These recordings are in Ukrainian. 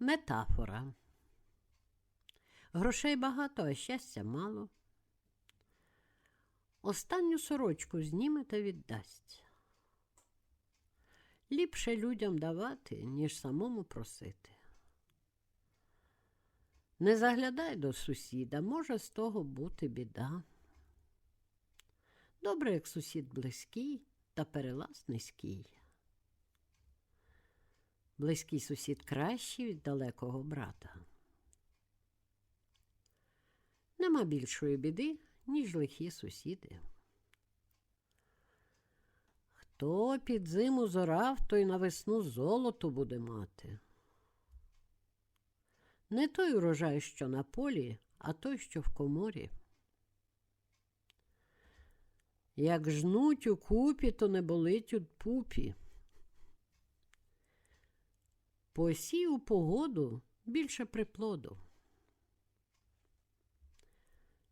Метафора. Грошей багато, а щастя мало. Останню сорочку зніме та віддасть. Ліпше людям давати, ніж самому просити. Не заглядай до сусіда, може з того бути біда. Добре, як сусід близький та перелаз низький. Близький сусід кращий від далекого брата. Нема більшої біди, ніж лихі сусіди. Хто під зиму зорав, той на весну золото буде мати. Не той урожай, що на полі, а той, що в коморі. Як жнуть у купі, то не болить у пупі. Посій у погоду більше приплоду.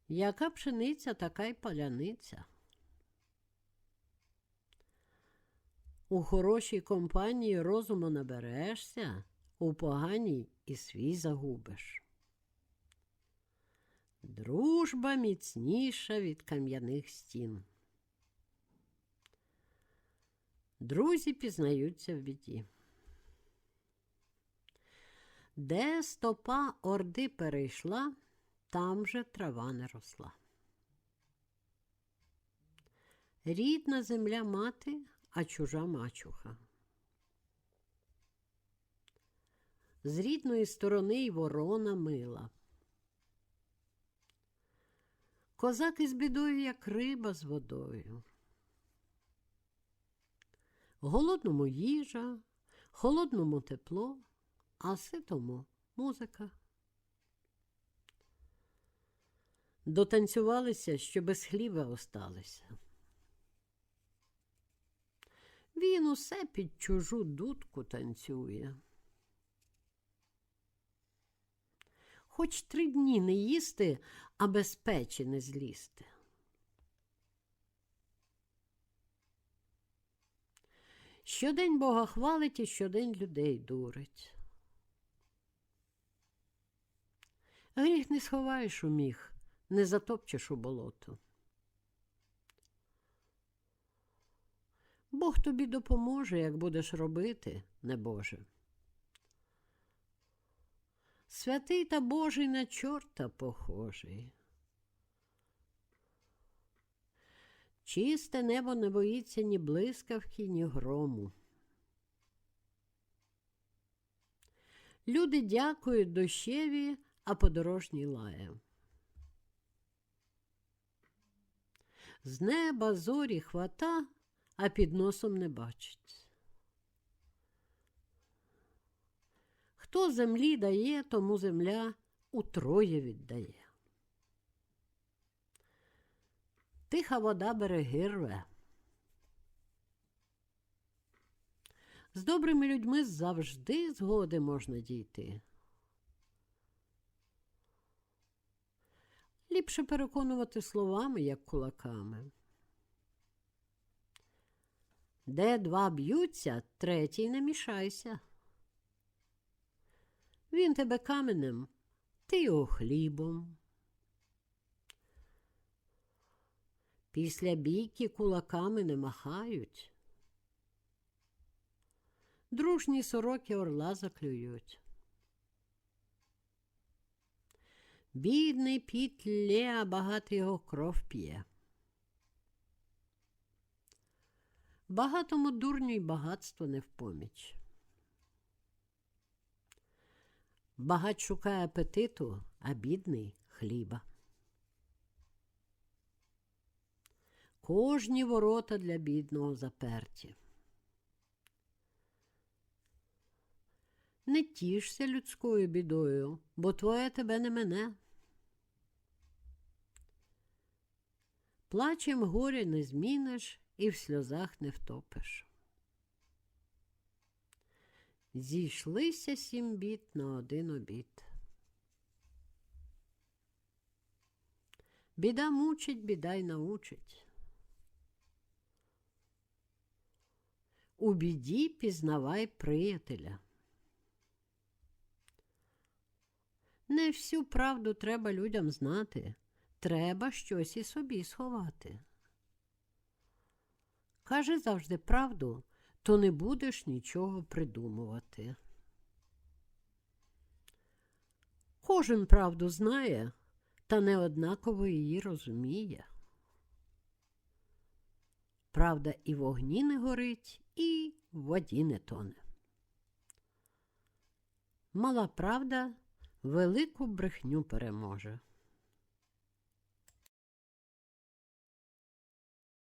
Яка пшениця, така й паляниця. У хорошій компанії розуму наберешся, у поганій і свій загубиш. Дружба міцніша від кам'яних стін. Друзі пізнаються в біді. Де стопа орди перейшла, там же трава не росла. Рідна земля мати, а чужа мачуха. З рідної сторони й ворона мила. Козак із бідою, як риба з водою. Голодному їжа, холодному тепло, а ситому музика. Дотанцювалися, що без хліба осталися. Він усе під чужу дудку танцює. Хоч три дні не їсти, а без печі не злізти. Щодень Бога хвалить і щодень людей дурить. Гріх не сховаєш у міг, не затопчеш у болото. Бог тобі допоможе, як будеш робити, небоже. Святий та Божий на чорта похожий. Чисте небо не боїться ні блискавки, ні грому. Люди дякують дощеві, а подорожній лає. З неба зорі хвата, а під носом не бачить. Хто землі дає, тому земля утроє віддає. Тиха вода береги рве. З добрими людьми завжди згоди можна дійти. Ліпше переконувати словами, як кулаками. Де два б'ються, третій не мішайся. Він тебе каменем, ти його хлібом. Після бійки кулаками не махають. Дружні сороки орла заклюють. Бідний піт лє, а багатий його кров п'є. Багатому дурню й багатство не в поміч. Багат шукає апетиту, а бідний хліба. Кожні ворота для бідного заперті. Не тішся людською бідою, бо твоє тебе не мене. Плачем горя не зміниш і в сльозах не втопиш. Зійшлися сім бід на один обід. Біда мучить, біда й научить. У біді пізнавай приятеля. Не всю правду треба людям знати. Треба щось і собі сховати. Кажи завжди правду, то не будеш нічого придумувати. Кожен правду знає, та не однаково її розуміє. Правда і в огні не горить, і в воді не тоне. Мала правда велику брехню переможе.